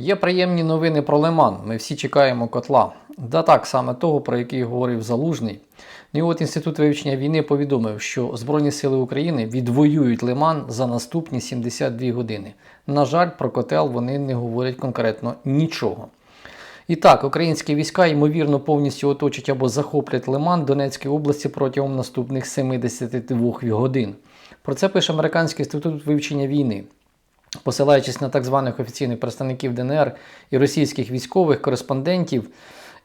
Є приємні новини про Лиман. Ми всі чекаємо котла. Да так, саме того, про який говорив Залужний. Ну і от Інститут вивчення війни повідомив, що Збройні сили України відвоюють Лиман за наступні 72 години. На жаль, про котел вони не говорять конкретно нічого. І так, українські війська ймовірно повністю оточать або захоплять Лиман Донецької області протягом наступних 72 годин. Про це пише Американський інститут вивчення війни. Посилаючись на так званих офіційних представників ДНР і російських військових кореспондентів,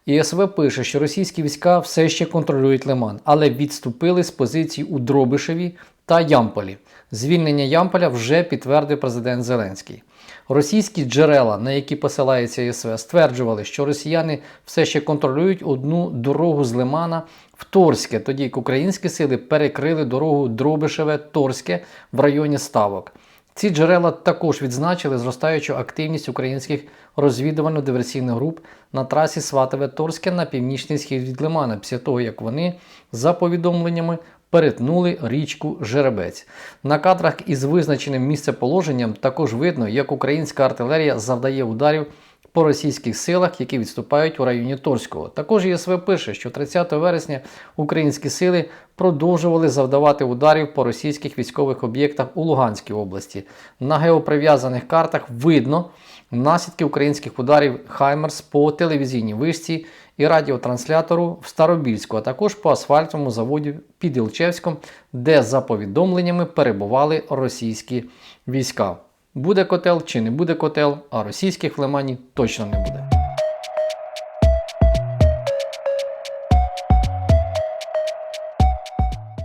ІСВ пише, що російські війська все ще контролюють Лиман, але відступили з позицій у Дробишеві та Ямполі. Звільнення Ямполя вже підтвердив президент Зеленський. Російські джерела, на які посилається ІСВ, стверджували, що росіяни все ще контролюють одну дорогу з Лимана в Торське, тоді як українські сили перекрили дорогу Дробишеве-Торське в районі Ставок. Ці джерела також відзначили зростаючу активність українських розвідувально-диверсійних груп на трасі Сватове-Торське на північний схід від Лимана, після того як вони, за повідомленнями, перетнули річку Жеребець. На кадрах із визначеним місцеположенням також видно, як українська артилерія завдає ударів по російських силах, які відступають у районі Торського. Також ЄСВ пише, що 30 вересня українські сили продовжували завдавати ударів по російських військових об'єктах у Луганській області. На геоприв'язаних картах видно наслідки українських ударів Хаймерс по телевізійній вишці і радіотранслятору в Старобільську, а також по асфальтовому заводі під Ілчевськом, де за повідомленнями перебували російські війська. Буде котел чи не буде котел, а російських в Лимані точно не буде.